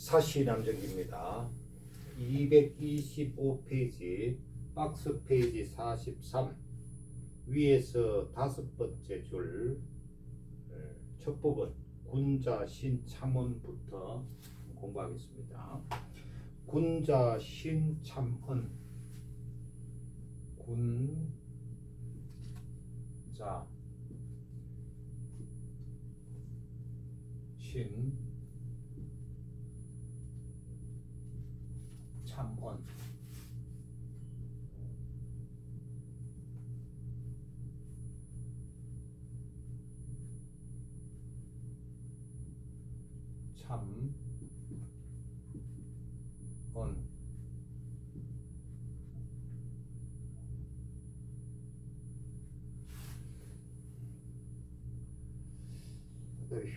사시남정입니다. 225페이지 박스 페이지 43 위에서 다섯 번째 줄 첫 부분 군자 신참언부터 공부하겠습니다. 군자 신참언 군자 신 참언 참언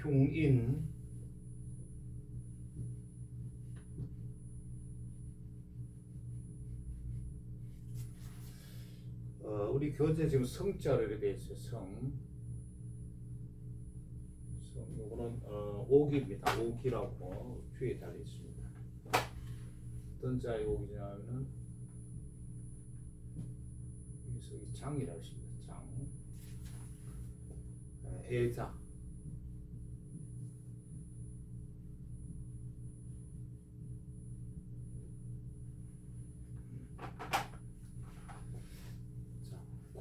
흉인 우리 교재 지금 성자로 이렇게 돼 있어요. 성. 성 요거는 어, 오기입니다. 오기라고 뒤에 달려 있습니다. 어떤 자의 오기냐면은 여기서 이 장이라고 있습니다. 장. 어, 애자.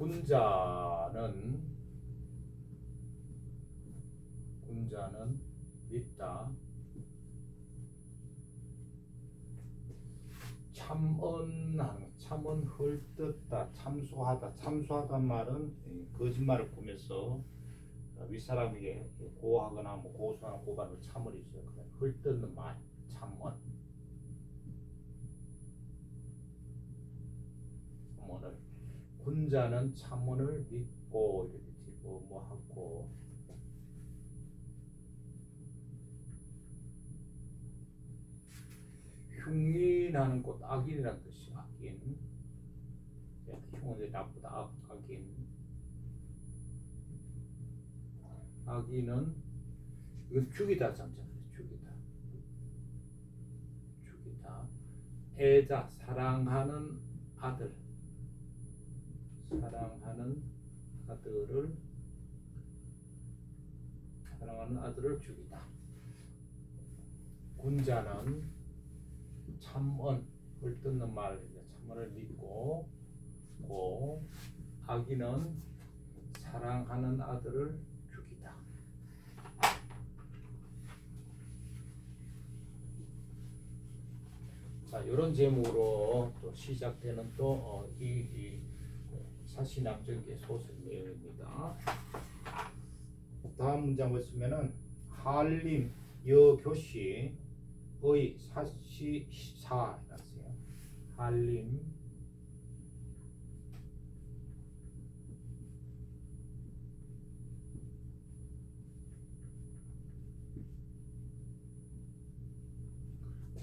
군자는 군자는 믿다. 참언하는 참언 헐뜯다 참소하다 참소하단 말은 이 거짓말을 꾸며서 윗사람에게 고하거나 뭐 고소하나 고발을 참을 있어요. 그래 헐뜯는 말 참언 참언을 군자는 참언을 믿고 이렇게 뒤고 뭐 하고. 흉인하는 꽃 악인이라는 뜻이 악인. 흉은 이제 나쁘다 악, 악인. 악인은 이건 죽이다 잠깐 죽이다. 죽이다. 애자 사랑하는 아들 사랑하는 아들을 사랑하는 아들을 죽이다. 군자는 참언 헐뜯는 말 참언을 믿고 고 악인은 사랑하는 아들을 죽이다. 자, 이런 제목으로 또 시작되는 또이 어, 사시남정기의 소설 내용입니다. 다음 문장 보시면은 한림 여교시의 사시사 이랬어요. 한림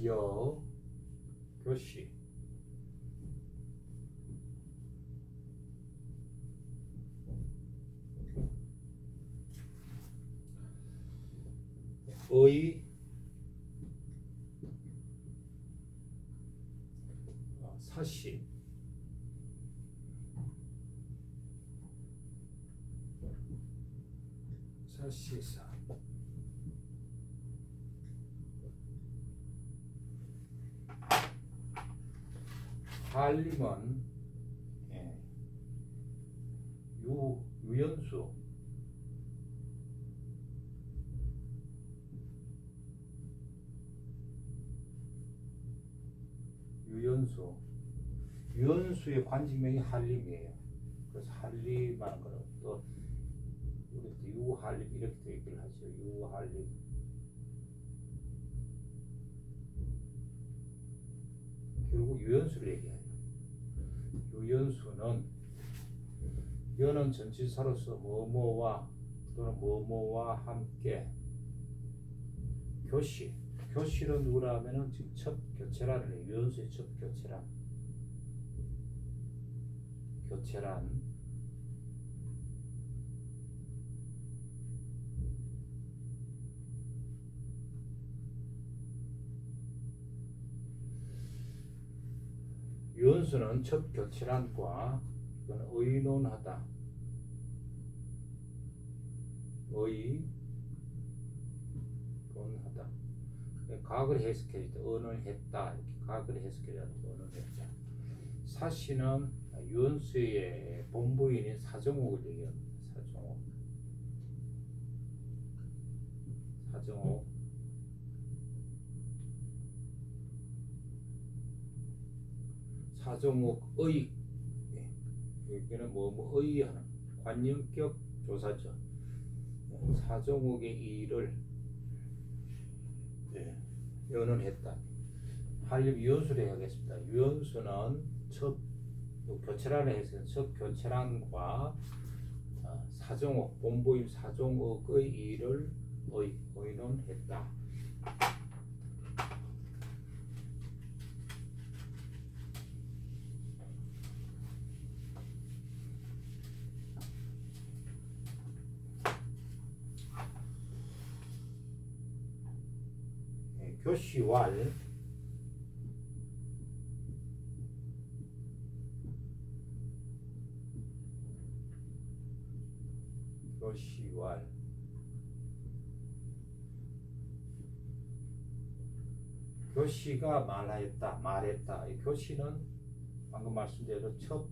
여 교시 의 어, 사시 사시사. 한림은 예, 유 유연수 유연수 유연수의 관직명이 한림이에요. 그래서 한림하는 거는 또 우리 또 유한림 이렇게 얘기를 하죠. 유한림 결국 유연수를 얘기해요. 유연수는 연은 전치사로서 뭐뭐와 또는 뭐뭐와 함께 교시 교실은 누구라 하면은 즉첫 교체란을 유연수의 첫 교체란. 교체란. 유연수는 첫 교체란과 이건 의논하다. 의논하다. 각을 해석해 주다. 의논했다. 이렇게 각을 해석해 주다. 의논했다. 사시는 유연수의 본부인인 사정옥을 얘기합니다. 사정옥. 사정옥. 사정옥의 예, 여기는 뭐 뭐 의하는 관념격 조사죠. 예, 사정옥의 일을 예, 연언했다. 한립 유연수를 해야겠습니다. 유연수는 첫 교체란에 해서 첫 교체란과 어, 사정옥 본부임 사정옥의 일을 의, 의논했다. 예, 교 시왈 교시왈 교시가 말하였다 말했다. 이 교시는 방금 말씀대로 첫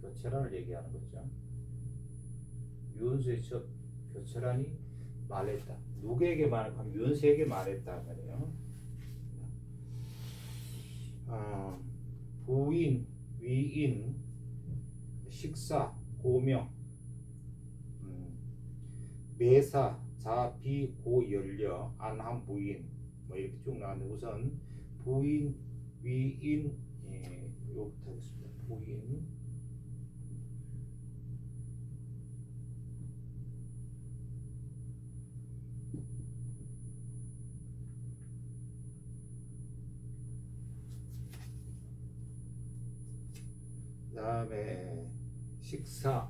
교체란을 얘기하는 거죠. 유은수의 첫 교체란이 말했다. 누구에게 말하면 유은수에게 말했다 말이에요. 아, 부인 위인 식사 고명 음, 매사 자비 고연려 안함 부인 뭐 이렇게 쭉 나왔는데 우선 부인 위인 예, 요부터 하겠습니다. 부인 다음에 식사.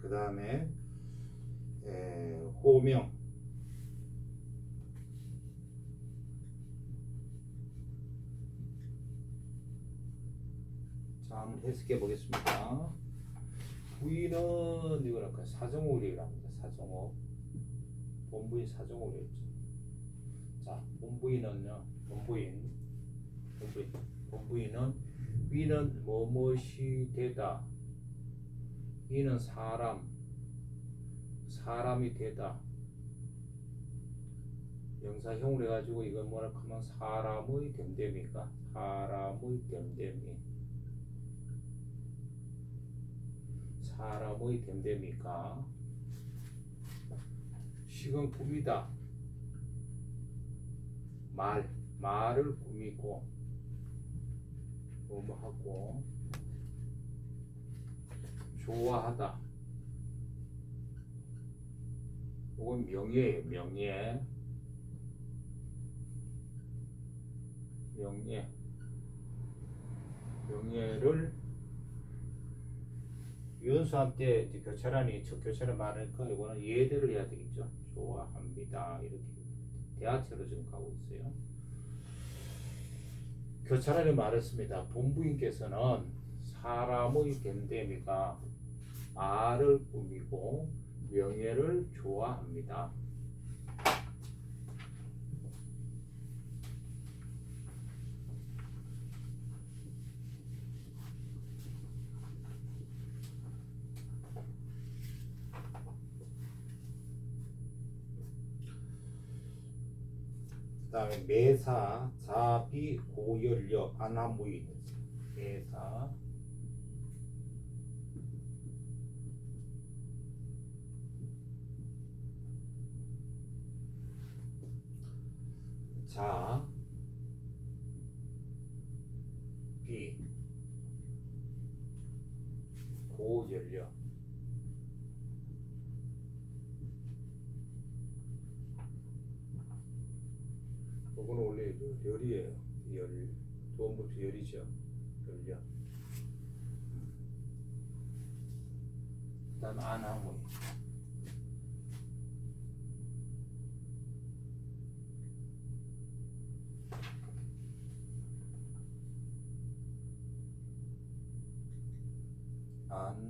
그 다음에 호명. 자 한번 해석해 보겠습니다. 부인은 이걸 아까 사정옥이라고 합니다 사정옥 본부인 사정옥이었죠. 자 본부인은요 본부인 본부인 본부인은 위는 뭐뭇이 되다. 이는 사람 사람이 되다. 명사형으로 해가지고 이건 뭐라 하면 사람의 됨됨이가 사람의 됨됨이. 사람의 됨됨이 가 식은 꾸미다 말 말을 꾸미고 뭐뭐 하고 좋아하다. 이건 명예예요. 명예. 명예. 명예를 유연수한테 이제 교차란이 첫 교차란 말하니까 이거는 예대를 해야 되겠죠. 좋아합니다. 이렇게 대하체로 지금 가고 있어요. 교차란이 말했습니다. 본부인께서는 사람의 됨됨이가 말을 꾸미고 명예를 좋아합니다. 그 매사 자비 고열려 안하무인 매사 자, 비, 고 열려. 이거는 원래 열이에요. 열, 도움부터 열이죠. 열려. 그다음 안하무이 안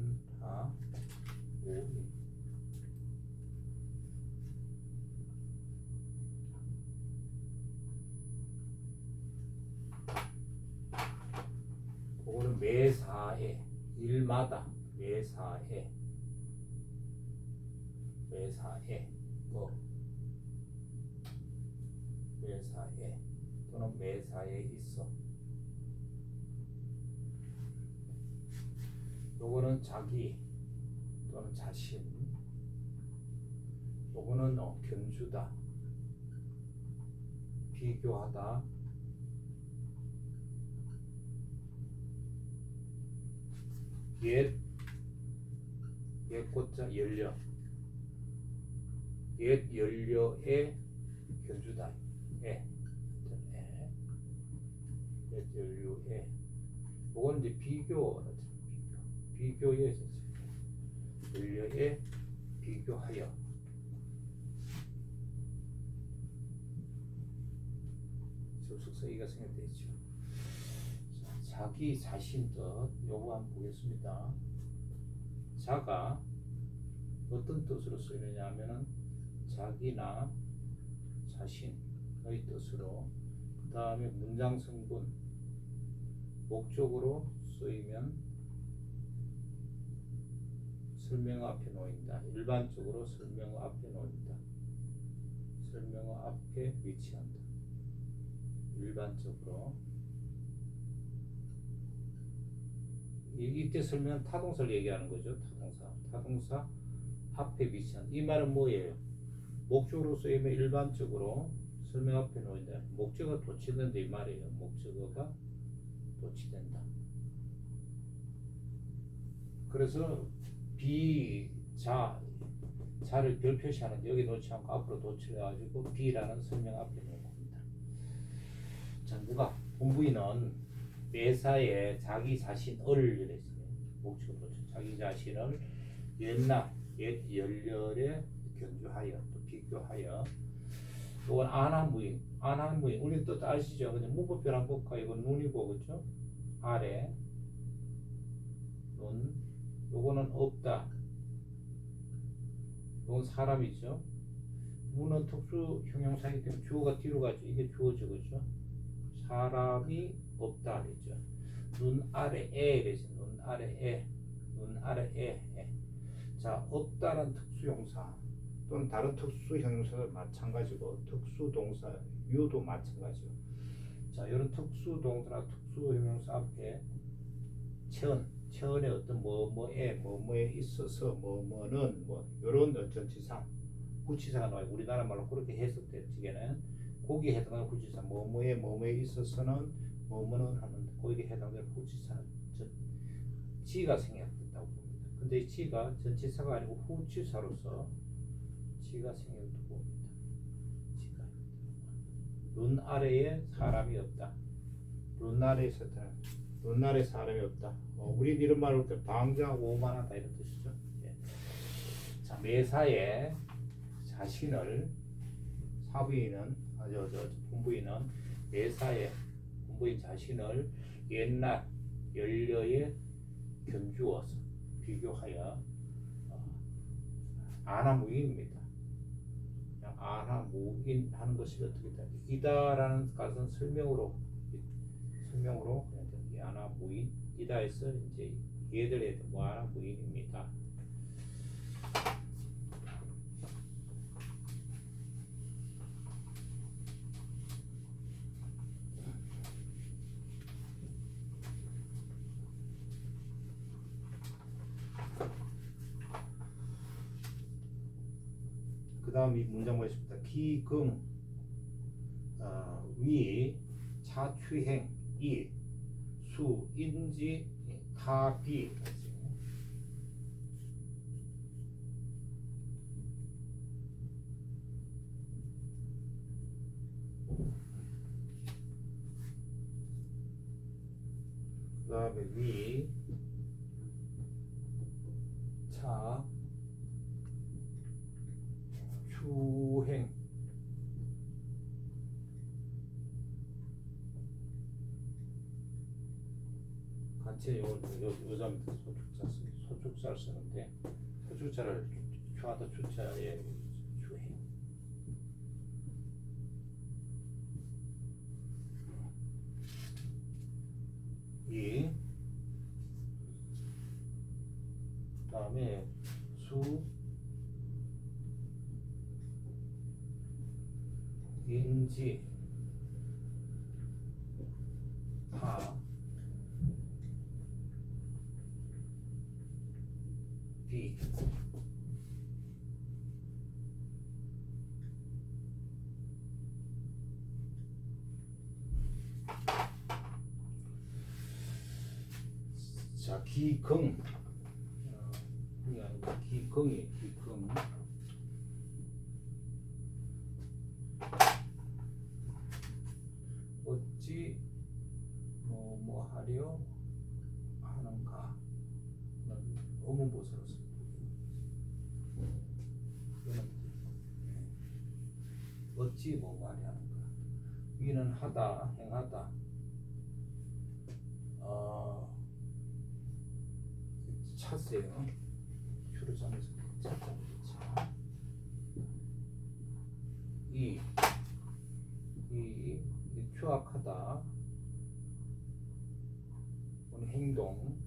일마다 매사에 매사에 뭐? 매사에 또는 매사에 있어. 요거는 자기 또는 자신. 요거는 어, 견주다. 비교하다 옛, 옛 꽃자 연려 옛 연려의 견주다 예. 예. 옛 연료의 그건 이제 비교 비교 비교의 연료에 비교하여 접속사기가 생략되죠. 자, 자기 자신 뜻 요거 한번 보겠습니다. 자가 어떤 뜻으로 쓰이느냐 하면은 자기나 자신의 뜻으로 그 다음에 문장 성분 목적으로 쓰이면 설명어 앞에 놓인다. 일반적으로 설명어 앞에 놓인다. 설명어 앞에 위치한다. 일반적으로 이- 이때 설명은 타동사를 얘기하는 거죠. 타동사. 타동사 앞에 위치한 이 말은 뭐예요? 목적으로 쓰이면 일반적으로 설명 앞에 놓인다. 목적어 도치된다 이 말이에요. 목적어가 도치된다. 그래서 비자 자를 별 표시하는데 여기 놓지 않고 앞으로 도치해가지고 비라는 설명 앞에 놓은 겁니다. 자 누가 본부인은 매사에 자기 자신을. 목적어 도치 자기 자신을 옛날 옛 열렬에 견주하여 또 비교하여 이건 안한무인 안한무인 우리 또 아시죠? 그냥 문법별 한 볼까 이건 눈이고 그죠? 아래 눈 요거는 없다 요건 사람이죠 문은 특수 형용사이기 때문에 주어가 뒤로 가죠 이게 주어죠 그죠? 사람이 없다 그랬죠. 눈 아래에 그랬죠 눈 아래에. 눈 아래에 자 없다는 특수형사 또는 다른 특수 형용사도 마찬가지고 특수 동사 유도 마찬가지요. 자, 이런 특수 동사나 특수 형용사 앞에 체언, 체언의 어떤 뭐 뭐에 뭐 뭐에 있어서 뭐 뭐는 뭐 이런 전치사, 구치사가 나와요. 우리나라 말로 그렇게 해석되지게는. 거기에 해당하는 구치사, 뭐 뭐에 뭐 뭐에 있어서는 뭐 뭐는 하는 거기에 해당되는 구치사는 전 지가 생략됐다고 봅니다. 근데 이 지가 전치사가 아니고 후치사로서 지가 생략되고 봅니다. 지가 눈 아래에 사람이 없다. 눈 아래에 사람, 눈 아래 사람이 없다. 어, 우리 이런 말을 때 방자하고 오만하다 이런 뜻이죠. 예. 자 매사에 자신을 사부인은 아저 저 본부인은 매사에 본부인 자신을 옛날 연려에 견주어서 비교하여 어, 아나무인입니다. 아나무인 하는 것이 어떻게 다 이다라는 것은 설명으로 설명으로 아나무인 이다에서 이제 얘들의 뭐 아나무인입니다. 다음 이 문장 보겠습니다. 기금 어, 위 차취행 이 수인지 타비 그 다음에 위 요, 요자 밑에 소축자 쓰 소축자를 쓰는데 소축자를 추하다 추자에 이 다음에 수 인지 파 비. 자, 기긍. 어, 기긍. 어찌 3에서 살짝 추악하다. 오늘 행동.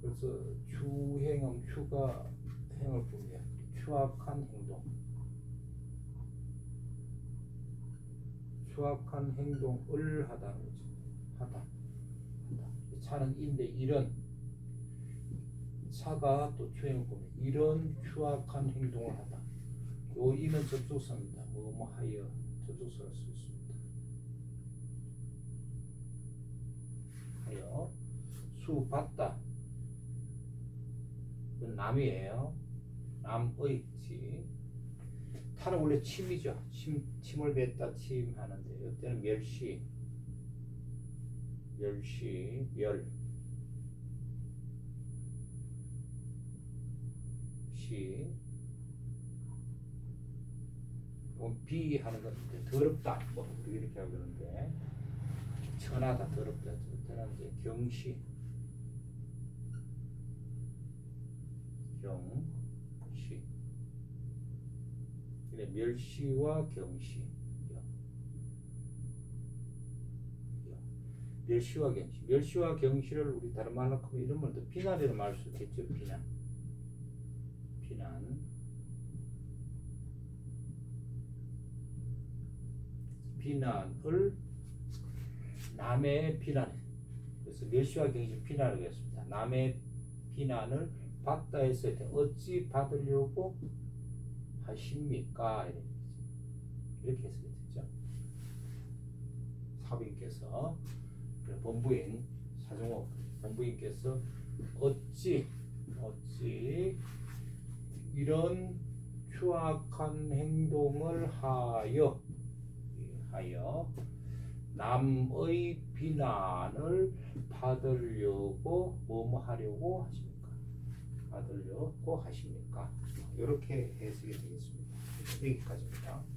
그래서 추행은 추가 행을 보게 추악한 행동. 추악한 행동을 하다 하다. 하다. 차는 인데 이런 차가 또 보면 이런 추악한 행동을 하다. 요 이는 접속사입니다. 뭐뭐 하여 접속사를 쓸 수 있습니다. 하여 수 받다. 남이에요. 남의 지. 타는 원래 침이죠. 침 침을 뱉다 침하는데 이때는 멸시. 멸시 멸. 시. 뭐 비하는 건데 더럽다. 뭐 이렇게 하고 그러는데 천하다 더럽다. 저는 이제 경시. 경시. 그래 멸시와 경시. 멸시와 경시. 멸시와 경시를 우리 다른 말로 하면 이런 말도 비난이라 말할 수 있겠죠. 비난. 비난. 비난을 남의 비난. 그래서 멸시와 경시 비난을 하겠습니다. 남의 비난을 받다 했을 때 어찌 받으려고 하십니까? 이렇게 해석했죠. 사부인께서 본부인 사정호 본부인께서 어찌 어찌 이런 추악한 행동을 하여 하여 남의 비난을 받으려고 뭐뭐 하려고 하십니까? 받으려고 하십니까? 이렇게 해석이 되겠습니다. 여기까지입니다.